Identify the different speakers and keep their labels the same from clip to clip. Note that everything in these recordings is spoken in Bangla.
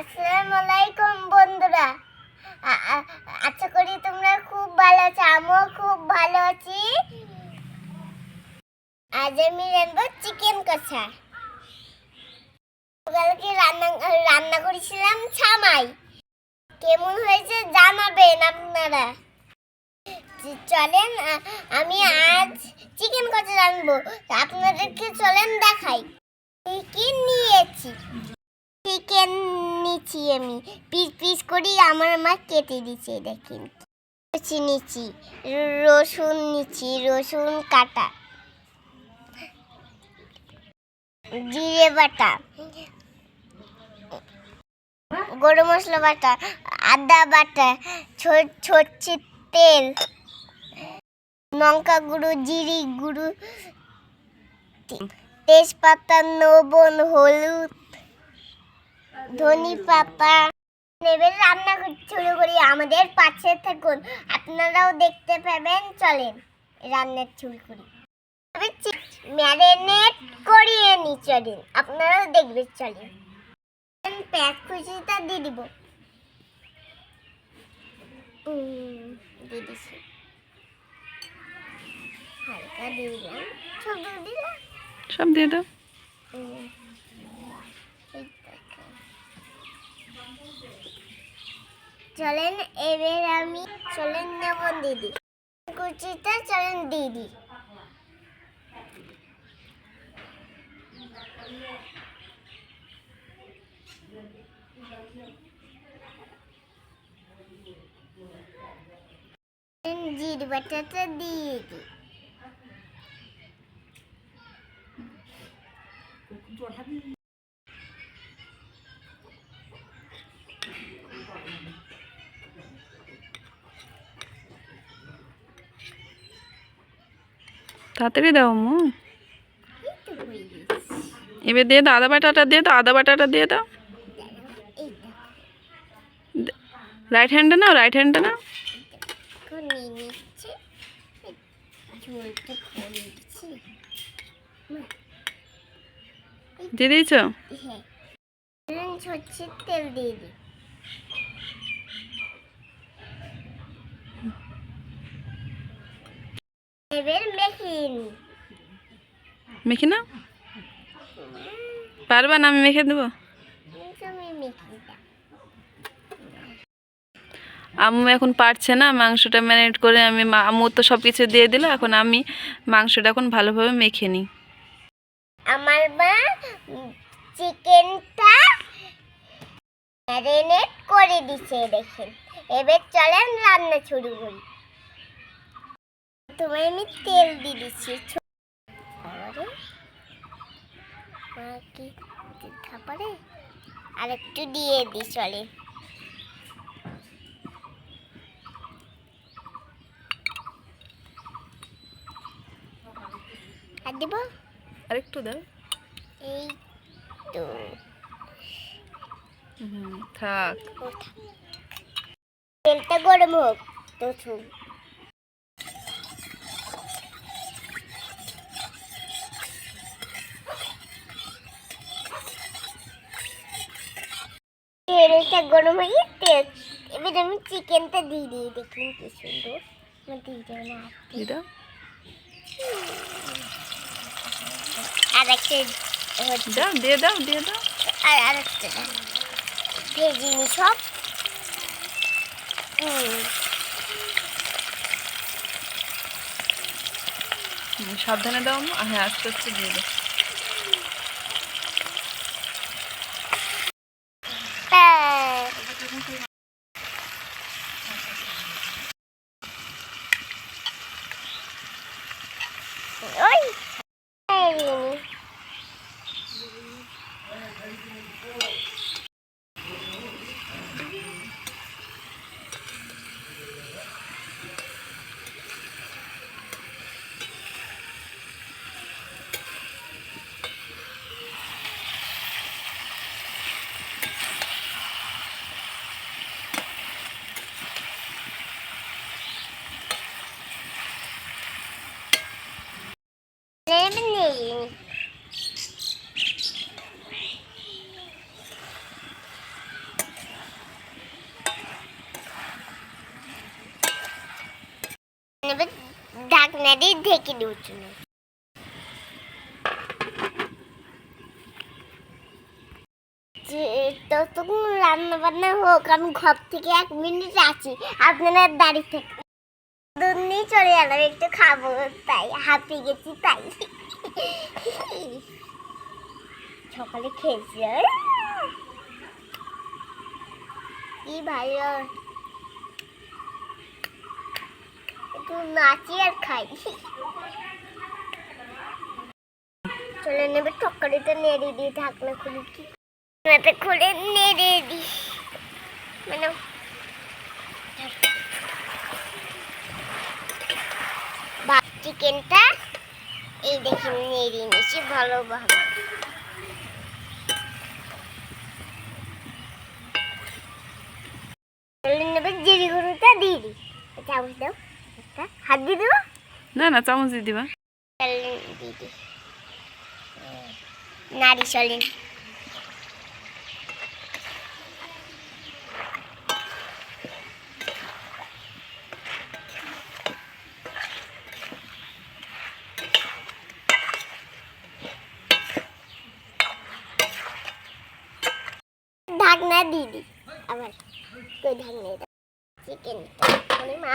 Speaker 1: আসসালামু আলাইকুম বন্ধুরা। আ- আ- আশা করি তোমরা খুব ভালো আছো, আমিও খুব ভালো আছি। আজ আমি রান্না চিকেন কষা। কালকে রান্না রান্না করেছিলাম ছামাই। কেমন হয়েছে জানাবেন আপনারা। চলেন আমি আজ চিকেন কষা রান্নবো আপনাদেরকে চলেন দেখাই। কি নিয়েছি? চিকেন নিচ্ছি আমি। পিস পিস করে আমার মা কেটে দিচ্ছে, দেখেন। কুচি নিচ্ছি, রসুন নিচ্ছি, রসুন কাটা। জিরে বাটা। গরম মশলা বাটা, আদা বাটা ছোটছি তেল, লঙ্কা গুঁড়ো, জিরি গুঁড়ো, তেজপাতা, লবণ, হলুদ। ধনি পাতা নেবেন রান্না শুরু করি। আমাদের পাশে থাকুন। আপনারাও দেখতে পাবেন। চলেন রান্নার শুরু করি। ম্যারিনেট করিয়ে নি চলেন। আপনারাও দেখবেন চলেন। প্যাক খুশিটা দিয়ে দিব। দিয়ে দিছি। হালকা দিয়ে দিলাম। ছোট দিলাম।
Speaker 2: সব দিয়ে দাও
Speaker 1: উম, এই দেখো। চলেন এবার আমি চলেন নেবন দিদি। কুচিটা চলেন দিদি। জির বাটাটা দিয়ে দিই
Speaker 2: তাড়াতাড়ি দাও, মু। এবার দিয়ে দাও, আদা বাটাটা দিয়ে দাও, আদা বাটাটা দিয়ে দাও। রাইট হ্যান্ডে নাও রাইট হ্যান্ডে নাও। দিয়ে দিয়েছ?
Speaker 1: হ্যাঁ। তেল দিয়ে দিই। এবার মেখে নিই
Speaker 2: মেখে নাও? পারবা না আমি মেখে দেবো?
Speaker 1: আমি
Speaker 2: আম্মু এখন পারছে না মাংসটা ম্যারিনেট করে আমি আম্মু তো সব কিছু দিয়ে দিল এখন আমি মাংসটা এখন ভালোভাবে মেখে নিই।
Speaker 1: আমার মা চিকেনটা ম্যারিনেট করে দিছে দেখেন। এবার চলেন রান্না শুরু করি। তোমায় আমি তেল দিয়ে দিচ্ছি। মা কি দিতে পারে আর একটু দিয়ে দিই চলে। আর দিব?
Speaker 2: আরেকটু দাও।
Speaker 1: এই তো।
Speaker 2: হুম, থাক।
Speaker 1: তেলটা গরম হোক তো তেলটা গরম হয়ে তেল। এবার আমি চিকেনটা দিয়ে দিই দেখুন কি সুন্দর। দিয়ে দেবো না আর একটা
Speaker 2: দাও দিয়ে দাও দিয়ে দাও।
Speaker 1: আর আরেকটা ভেজিনি সব। হুম।
Speaker 2: হুম, সাবধানে দাও। হ্যাঁ আস্তে আস্তে দিয়ে দাও।
Speaker 1: দিই ঢেকে দেবো চুনো ততক্ষণ রান্না বান্না হোক, আমি ঘর থেকে এক মিনিট আছি, আপনারা দাঁড়িয়ে থেকে দুধ চলে গেলাম একটু খাব, তাই হাঁপিয়ে গেছি, তাই। সকালে খেয়েছি। কি ভালো। একটু নাচি নেবে মানে চিকেনটা এই দেখি নেড়ে নিয়েছি ভালোভাবে। জিরি গরুটা দিয়ে দিই চামচ দাও। হাত দিয়ে দেবো?
Speaker 2: না না চামচ দিয়ে দিবা।
Speaker 1: নারী চলেন ঢাকনা দিদি আবার কই ঢাকনা? চিকেন মা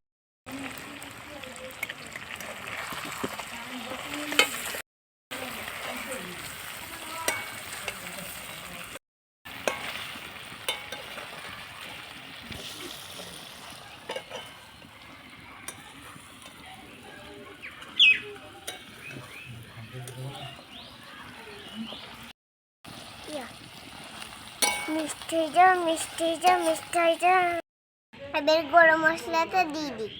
Speaker 1: মিষ্টি যাও মিষ্টি যাও মিষ্টি যাও এবার গরম মশলাটা দিয়ে দিই।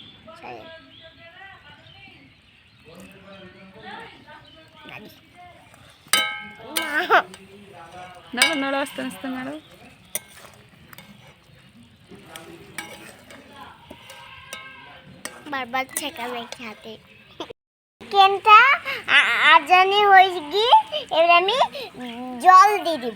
Speaker 1: নাড়ো
Speaker 2: নাড়ো আস্তে আস্তে নাড়ো।
Speaker 1: বারবার ছেঁকা মেখে হাতে। চিকেনটা আ- আজানি হয়ে গিয়ে এবার আমি জল দিয়ে দিব।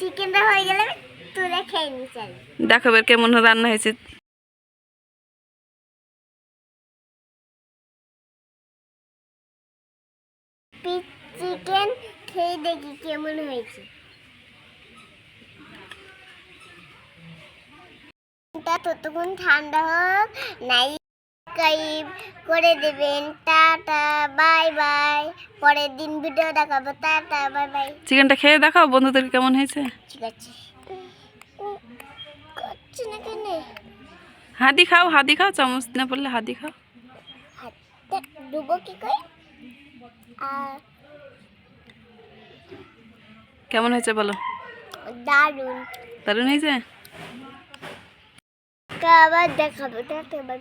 Speaker 1: চিকেনটা খেয়ে নিচ্ছি
Speaker 2: দেখো কেমন রান্না হয়েছে
Speaker 1: পিস চিকেন খেয়ে দেখি কেমন হয়েছে তা ততক্ষণ ঠান্ডা হোক নাই সাবস্ক্রাইব করে দেবেন। টাটা বাই বাই পরের দিন ভিডিও দেখাবো। টাটা বাই বাই
Speaker 2: চিকেনটা খেয়ে দেখাও বন্ধুদের কেমন হয়েছে?
Speaker 1: ঠিক আছে। করছি না কেন?
Speaker 2: হাদি খাও হাদি খাও চামচ না পড়লে হাদি খাও।
Speaker 1: ডুবো কি করে? আর
Speaker 2: কেমন হয়েছে বলো?
Speaker 1: দারুণ।
Speaker 2: দারুণ হয়েছে?
Speaker 1: আবার দেখাবো। Tata bye